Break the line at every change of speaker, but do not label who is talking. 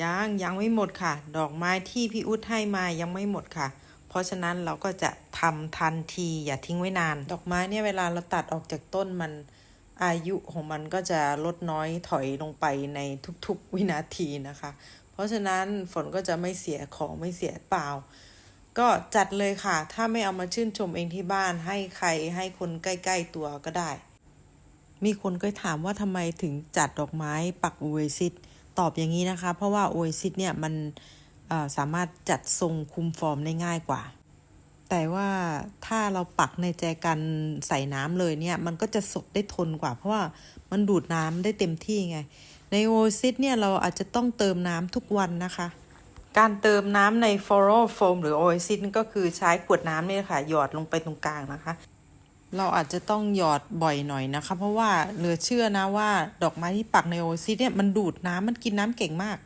ยังยังไม่หมดค่ะ ดอกไม้ที่พี่อุ๊ดให้มายังไม่หมดค่ะ เพราะฉะนั้นเราก็จะทำทันทีอย่าทิ้งไว้นาน ดอกไม้เนี่ยเวลาเราตัดออกจากต้นมันอายุของมันก็จะลดน้อยถอยลงไปในทุกๆวินาทีนะคะ เพราะฉะนั้นฝนก็จะไม่เสียของไม่เสียเปล่า ก็จัดเลยค่ะ ถ้าไม่เอามาชื่นชมเองที่บ้านให้ใครให้คนใกล้ ๆตัวก็ได้ มีคนก็ถามว่าทำไมถึงจัดดอกไม้ปักโอเอซิส ตอบอย่างนี้นะคะ เพราะว่าโอเอซิสเนี่ยมันสามารถจัดทรงคุมฟอร์มได้ง่ายกว่า แต่ว่าถ้าเราปักในแจกันใส่น้ำเลยเนี่ย มันก็จะสดได้ทนกว่า เพราะว่ามันดูดน้ำได้เต็มที่ไง ในโอซิสเนี่ยเราอาจจะต้องเติมน้ำทุกวันนะคะ การเติมน้ำในฟอโรโฟมหรือโอซิสก็คือใช้ขวดน้ำนี่ค่ะ หยอดลงไปตรงกลางนะคะ เราอาจจะต้องหยอดบ่อยหน่อยนะคะ เพราะว่าเหลือเชื่อนะว่าดอกไม้ที่ปักในโอซิสเนี่ยมันดูดน้ำมันกินน้ำเก่งมาก